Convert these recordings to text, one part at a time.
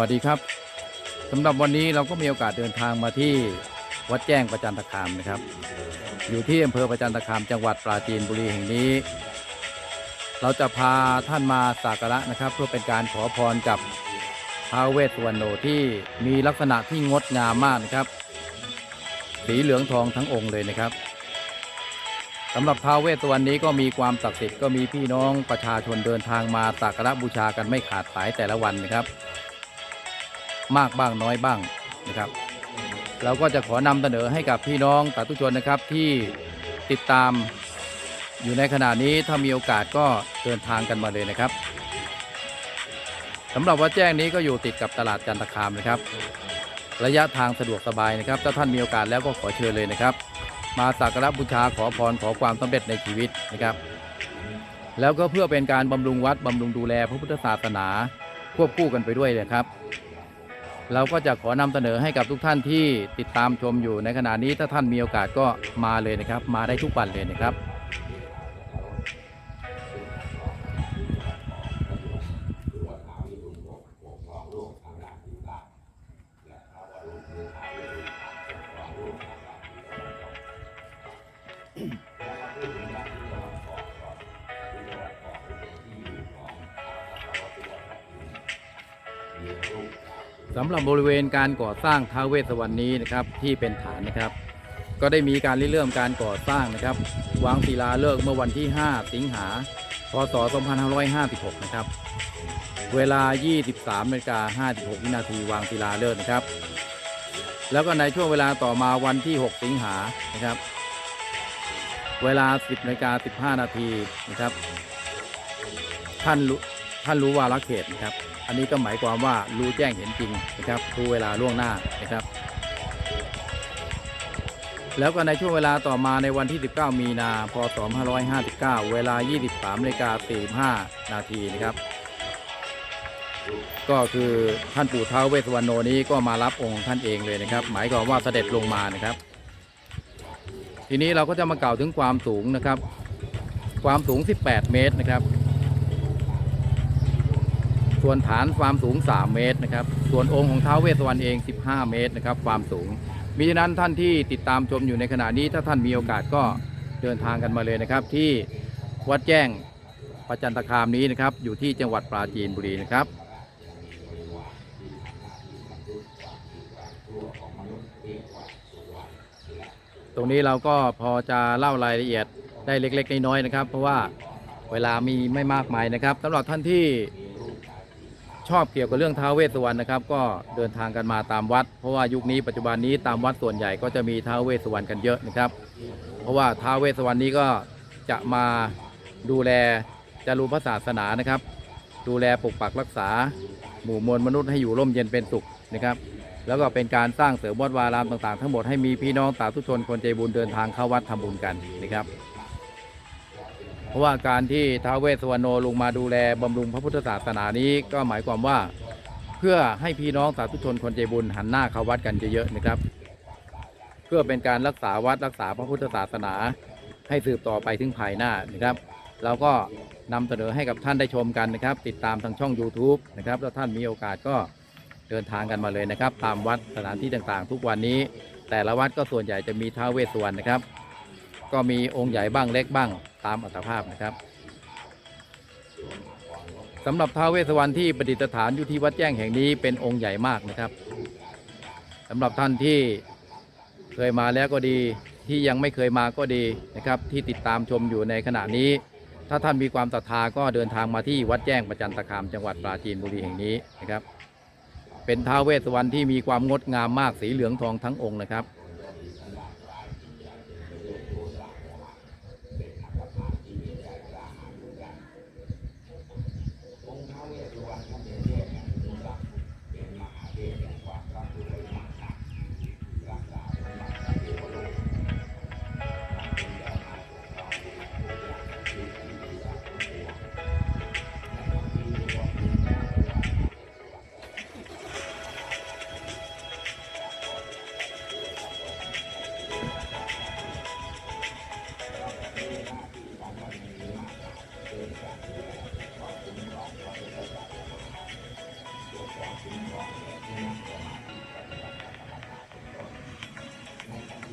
วัสดีครับสำหรับวันนี้เราก็มีโอกาสเดินทางมาที่วัดแจ้งประจันตคามนะครับ อยู่ที่อำเภอประจันตคามจังหวัดปราจีนบุรีแห่งนี้ เราจะพาท่านมาสักการะนะครับ เพื่อเป็นการขอพรกับท้าวเวสสุวรรณโนที่มีลักษณะที่งดงามมากนะครับ สีเหลืองทองทั้งองค์เลยนะครับสำหรับท้าวเวสสุวรรณนี้ก็มีความศักดิ์สิทธิ์ก็มีพี่น้องประชาชนเดินทางมาสักการะบูชากันไม่ขาดสายแต่ละวันนะครับ มากบ้างน้อยบ้างนะครับ เราก็จะขอนำเสนอให้กับพี่น้องสาธุชนนะครับที่ติดตามอยู่ในขณะนี้ถ้ามีโอกาสก็เดินทางกันมาเลยนะครับสำหรับวัดแจ้งนี้ก็อยู่ติดกับตลาดจันทคามนะครับ ระยะทางสะดวกสบายนะครับ ถ้าท่านมีโอกาสแล้วก็ขอเชิญเลยนะครับ มาสักการะบูชาขอพรขอความสำเร็จในชีวิตนะครับ แล้วก็เพื่อเป็นการบำรุงวัดบำรุงดูแลพระพุทธศาสนาควบคู่กันไปด้วยเลยครับ เราก็จะขอนำเสนอให้กับทุกท่านที่ติดตามชมอยู่ในขณะนี้ถ้าท่านมีโอกาสก็มาเลยนะครับ มาได้ทุกวันเลยนะครับ สำหรับบริเวณการก่อสร้างท้าวเวสวรรณนี้นะครับที่เป็นฐานนะครับ ก็ได้มีการริเริ่มการก่อสร้างนะครับ วางศิลาฤกษ์เมื่อวันที่ 5 สิงหาพศ 2556 นะครับ เวลา 23นาฬิกา56 วินาทีวางศิลาฤกษ์นะครับ แล้วก็ในช่วงเวลาต่อมาวันที่ 6 สิงหานะครับ เวลา 10นาฬิกา15 นาทีนะครับ ท่านรู้ท่านรู้วาระเขตนะครับ อันนี้ก็หมายความว่ารู้แจ้งเห็นจริงนะครับรู้เวลาล่วงหน้านะครับ แล้วก็ในช่วงเวลาต่อมาในวันที่ 19 มีนาพศ2559 เวลา 23นาฬิกา45 นาทีนะครับ ก็คือท่านปู่ท้าวเวสวรรณโนนี้ก็มารับองค์ท่านเองเลยนะครับ หมายความว่าเสด็จลงมานะครับ ทีนี้เราก็จะมากล่าวถึงความสูงนะครับ ความสูง 18 เมตรนะครับ ส่วนฐานความสูง 3 เมตรนะครับ ส่วนองค์ของท้าวเวสสวรรณเอง 15 เมตรนะครับ ความสูง มิฉะนั้นท่านที่ติดตามชมอยู่ในขณะนี้ ถ้าท่านมีโอกาสก็เดินทางกันมาเลยนะครับ ที่วัดแจ้งประจันตคามนี้นะครับ อยู่ที่จังหวัดปราจีนบุรีนะครับตรงนี้เราก็พอจะเล่ารายละเอียดได้เล็ก ๆ น้อยๆนะครับ เพราะว่าเวลามีไม่มากมายนะครับสำหรับท่านที่ ชอบเกี่ยวกับเรื่องท้าวเวสสุวรรณนะครับก็เดินทางกันมาตามวัด เพราะว่ายุคนี้ปัจจุบันนี้ตามวัดส่วนใหญ่ก็จะมีท้าวเวสสุวรรณกันเยอะนะครับ เพราะว่าท้าวเวสสุวรรณนี้ก็จะมาดูแลจารุพระศาสนานะครับ ดูแลปกปักรักษา หมู่มวลมนุษย์ให้อยู่ร่มเย็นเป็นสุขนะครับ แล้วก็เป็นการสร้างเสริมวัดวารามต่างๆ ทั้งหมดให้มีพี่น้องสาธุชนคนใจบุญเดินทางเข้าวัดทำบุญกันนะครับ เพราะว่าการที่ท้าวเวสสวรรณโนลงมาดูแลบำรุงพระพุทธศาสนานี้ก็หมายความว่า เพื่อให้พี่น้องสาธุชนคนใจบุญหันหน้าเข้าวัดกันเยอะๆนะครับ เพื่อเป็นการรักษาวัดรักษาพระพุทธศาสนา ให้สืบต่อไปถึงภายหน้านะครับเราก็นำเสนอให้กับท่านได้ชมกันนะครับ ติดตามทางช่อง YouTube นะครับแล้วท่านมีโอกาสก็เดินทางกันมาเลยนะครับ ตามวัดสถานที่ต่างๆ ทุกวันนี้ แต่ละวัดก็ส่วนใหญ่จะมีท้าวเวสสวรรณนะครับ ก็มีองค์ใหญ่บ้างเล็กบ้าง ตามอัตภาพนะครับสำหรับท้าวเวสสวรรณที่ประดิษฐานอยู่ที่วัดแจ้งแห่งนี้เป็นองค์ใหญ่มากนะครับสำหรับท่านที่เคยมาแล้วก็ดีที่ยังไม่เคยมาก็ดีนะครับ ที่ติดตามชมอยู่ในขณะนี้ ถ้าท่านมีความศรัทธาก็เดินทางมาที่วัดแจ้งประจันตคามจังหวัดปราจีนบุรีแห่งนี้นะครับ เป็นท้าวเวสสวรรณที่มีความงดงามมากสีเหลืองทองทั้งองค์นะครับ ส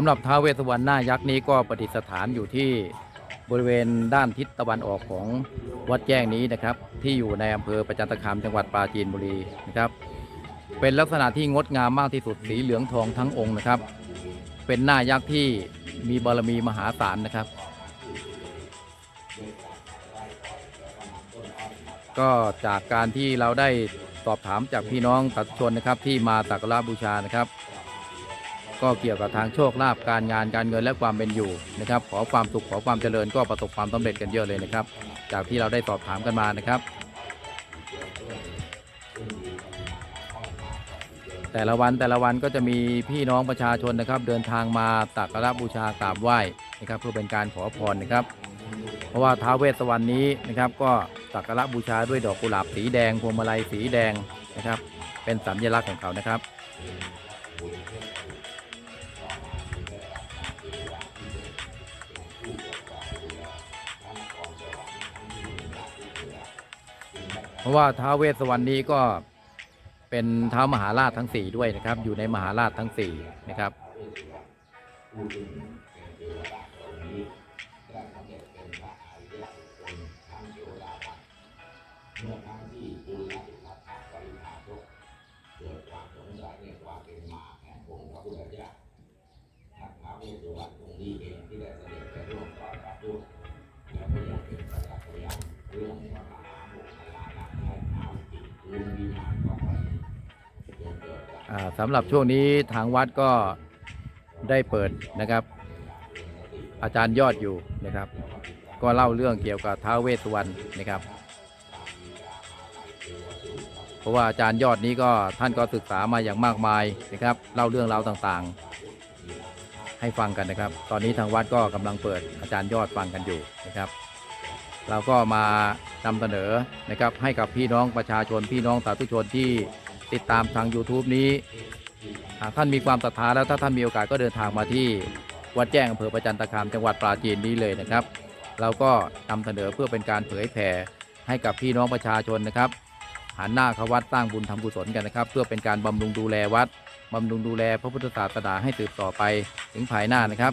ำหรับท้าวเวสวรรณหน้ายักษ์นี้ก็ประดิษฐานอยู่ที่บริเวณด้านทิศตะวันออกของวัดแจ้งนี้นะครับ ที่อยู่ในอำเภอประจันตคามจังหวัดปราจีนบุรีนะครับ เป็นลักษณะที่งดงามมากที่สุดสีเหลืองทองทั้งองค์นะครับ เป็นหน้ายักษ์ที่มีบารมีมหาศาลนะครับ ก็จากการที่เราได้สอบถามจากพี่น้องสาธุชนนะครับที่มาสักกาบูชานะครับ ก็เกี่ยวกับทางโชคลาภการงานการเงินและความเป็นอยู่นะครับ ขอความสุขขอความเจริญก็ประสบความสำเร็จกันเยอะเลยนะครับ จากที่เราได้สอบถามกันมานะครับ แต่ละวันแต่ละวันก็จะมีพี่น้องประชาชนนะครับ เดินทางมาสักการะบูชากราบไหว้นะครับ เพื่อเป็นการขอพรนะครับ เพราะว่าท้าวเวสสวรรณนี้นะครับ ก็สักการะบูชาด้วยดอกกุหลาบสีแดงพวงมาลัยสีแดงนะครับ เป็นสัญลักษณ์ของเขานะครับเพราะว่าท้าวเวสสวรรณนี้ก็ เป็นเท้ามหาราชทั้งสี่ด้วยนะครับ อยู่ในมหาราชทั้งสี่นะครับอ่าส สำหรับช่วงนี้ทางวัดก็ได้เปิดนะครับ อาจารย์ยอดอยู่นะครับ ก็เล่าเรื่องเกี่ยวกับท้าวเวสสุวรรณนะครับ เพราะว่าอาจารย์ยอดนี้ก็ท่านก็ศึกษามาอย่างมากมายนะครับ เล่าเรื่องราวต่างๆ ให้ฟังกันนะครับ ตอนนี้ทางวัดก็กำลังเปิดอาจารย์ยอดฟังกันอยู่นะครับ เราก็มานำเสนอนะครับให้กับพี่น้องประชาชนพี่น้องสาธุชนที่ ติดตามทาง YouTube นี้หากท่านมีความศรัทธาแล้วถ้าท่านมีโอกาสก็เดินทางมาที่วัดแจ้งอำเภอประจันตคามจังหวัดปราจีนนี้เลยนะครับ เราก็นำเสนอเพื่อเป็นการเผยแผ่ให้กับพี่น้องประชาชนนะครับหันหน้าเข้าวัดสร้างบุญทำกุศลกันนะครับ เพื่อเป็นการบำรุงดูแลวัดบำรุงดูแลพระพุทธศาสนาให้สืบต่อไปถึงภายหน้านะครับ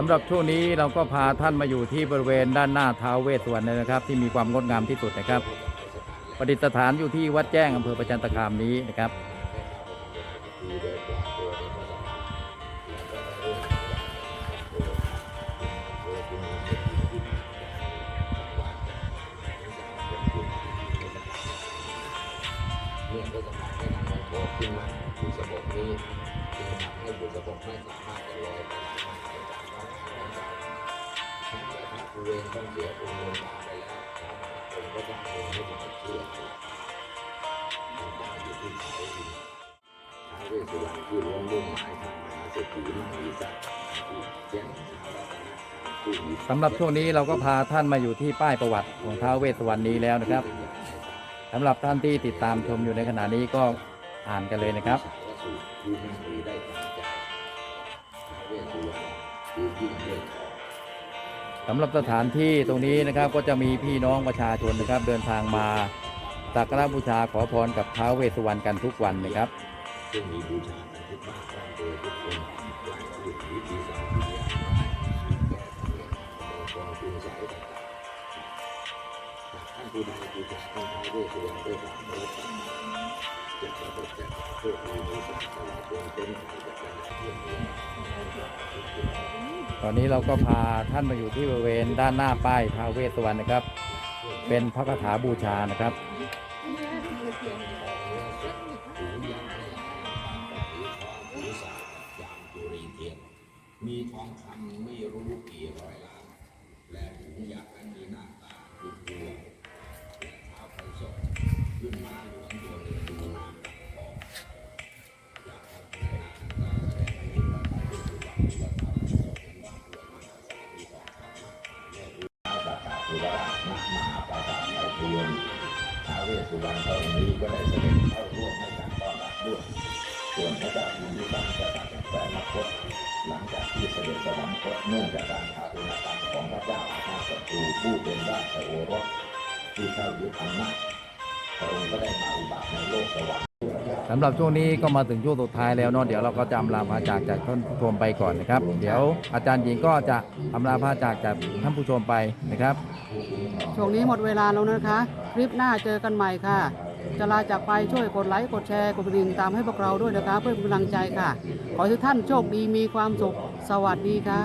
สำหรับช่วงนี้เราก็พาท่านมาอยู่ที่บริเวณด้านหน้าท้าวเวสสวรรณนะครับ ที่มีความงดงามที่สุดนะครับ ประดิษฐานอยู่ที่วัดแจ้งอำเภอประจันตคามนี้นะครับ คือมันตั้งอยู่ที่เขาดินท้าวเวสสุวรรณที่ล้มมุ่งหมายทางมหาเศรษฐีมหาศักดิ์ที่แจ้งชาวรัตนผู้มีสำหรับช่วงนี้เราก็พาท่านมาอยู่ที่ป้ายประวัติของท้าวเวสสวรรณนี้แล้วนะครับสำหรับท่านที่ติดตามชมอยู่ในขณะนี้ก็อ่านกันเลยนะครับผู้มีได้ตามใจท้าวเวสสุวรรณคือยิ่งด้วยทอง สำหรับสถานที่ตรงนี้นะครับก็จะมีพี่น้องประชาชนนะครับ เดินทางมาสักการะบูชาขอพรกับท้าวเวสสุวรรณกันทุกวันนะครับซึ่งมีบูชากันทุกบ้านบ้านเรือนทุกคนหลายสุดวิธีสารพิยาแก้สำเร็จมงคลคุณสายต่างๆหากท่านผู้ใดบูชาท่านท้าวเวสสุวรรณด้วยความเคารพ ตอนนี้เราก็พาท่านมาอยู่ที่บริเวณด้านหน้าป้ายท้าเวสสุวรรณนะครับ เป็นพระคาถาบูชานะครับ สุวรรณณมหาปราสาทไทยพยนต์ท้าวเวสสุวรรณพระองค์นี้ก็ได้เสด็จเข้าร่วมให้การต้อนรับด้วย ส่วนพระเจ้าพิมพิสารกษัตริย์แห่งแคว้นนครหลังจากที่เสด็จสวรรคตเนื่องจากการทารุณกรรมของพระเจ้าอาชาติศัตรูผู้เป็นราชโอรสที่เข้ายึดอำนาจพระองค์ก็ได้มาอุบัติในโลกสวรรค์ สำหรับช่วงนี้ก็มาถึงช่วงสุดท้ายแล้วเนาะเดี๋ยวเราก็จะอำลาพาจากจากท่านผู้ชมไปก่อนนะครับ เดี๋ยวอาจารย์หญิงก็จะอำลาพาจากจากท่านผู้ชมไปนะครับ ช่วงนี้หมดเวลาแล้วนะคะ คลิปหน้าเจอกันใหม่ค่ะ จะลาจากไปช่วยกดไลค์กดแชร์กดกระดิ่งตามให้พวกเราด้วยนะคะ เพื่อเป็นกำลังใจค่ะ ขอให้ทุกท่านโชคดีมีความสุขสวัสดีค่ะ